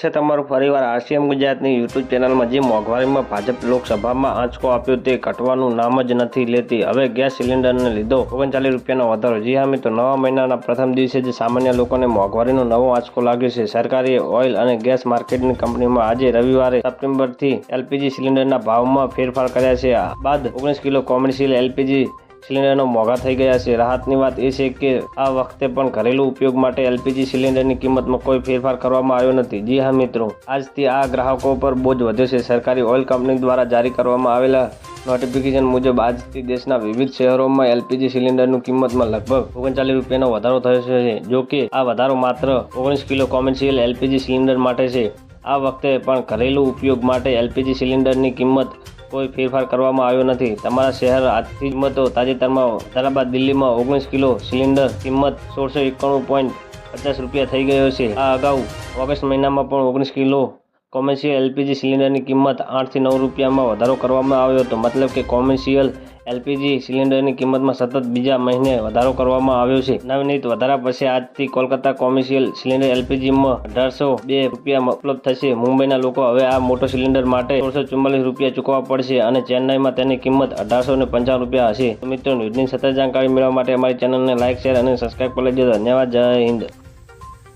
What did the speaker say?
છે તમારું ફરીવાર આરસીએમ ગુજરાતની યુટ્યુબ ચેનલમાં, જે મોંઘવારીમાં ભાજપ લોકસભામાં આંચકો આપ્યો તે ઘટવાનું નામ જ નથી લેતી. હવે ગેસ સિલિન્ડરને લીધો ઓગણચાલીસ રૂપિયાનો વધારો. જી હા મિત્રો, નવા મહિનાના પ્રથમ દિવસે જ સામાન્ય લોકોને મોંઘવારીનો નવો આંચકો લાગ્યો છે. સરકારી ઓઇલ અને ગેસ માર્કેટની કંપનીમાં આજે રવિવારે સપ્ટેમ્બરથી એલપીજી સિલિન્ડરના ભાવમાં ફેરફાર કર્યા છે. બાદ ઓગણીસ કિલો કોમર્શિયલ એલપીજી સિલિન્ડરનો મોંઘા થઈ ગયા છે. રાહતની વાત એ છે કે આ વખતે પણ ઘરેલુ ઉપયોગ માટે એલપીજી સિલિન્ડરની કિંમતમાં કોઈ ફેરફાર કરવામાં આવ્યો નથી. જી હા, મિત્રો. આજથી આ ગ્રાહકો પર બોજ વધ્યો છે. સરકારી ઓઇલ કંપની દ્વારા જારી કરવામાં આવેલા નોટિફિકેશન મુજબ આજથી દેશના વિવિધ શહેરોમાં એલપીજી સિલિન્ડરની કિંમતમાં લગભગ ઓગણચાલીસ રૂપિયાનો વધારો થયો છે જો કે આ વધારો માત્ર ઓગણીસ કિલો કોમર્શિયલ એલપીજી સિલિન્ડર માટે છે. આ વખતે પણ ઘરેલુ ઉપયોગ માટે એલપીજી સિલિન્ડરની કિંમત કોઈ ફેરફાર કરવામાં આવ્યો નથી. તમારા શહેર આજથી કિંમતો તાજેતરમાં ત્યારબાદ દિલ્હીમાં ઓગણીસ કિલો સિલિન્ડર કિંમત સોળસો એકાણું પોઈન્ટ પચાસ રૂપિયા થઈ ગયો છે. આ અગાઉ ઓગસ્ટ મહિનામાં પણ ઓગણીસ કિલો કોમર્શિયલ એલપીજી સિલિન્ડરની કિંમત આઠથી નવ રૂપિયામાં વધારો કરવામાં આવ્યો હતો. મતલબ કે કોમર્શિયલ એલપીજી સિલિન્ડરની કિંમતમાં સતત બીજા મહિને વધારો કરવામાં આવ્યો છે. નવનીત વધારા પછી આજથી કોલકાતા કોમર્શિયલ સિલિન્ડર એલપીજીમાં અઢારસો બે રૂપિયા ઉપલબ્ધ થશે. મુંબઈના લોકો હવે આ મોટો સિલિન્ડર માટે સોળસો ચુમ્માલીસ રૂપિયા ચૂકવવા પડશે અને ચેન્નાઈમાં તેની કિંમત અઢારસો ને પંચાવન રૂપિયા હશે. મિત્રો, ન્યૂઝની સતત જાણકારી મેળવવા માટે અમારી ચેનલને લાઇક શેર અને સબસ્ક્રાઇબ કરી લેજો ધન્યવાદ. જય હિન્દ.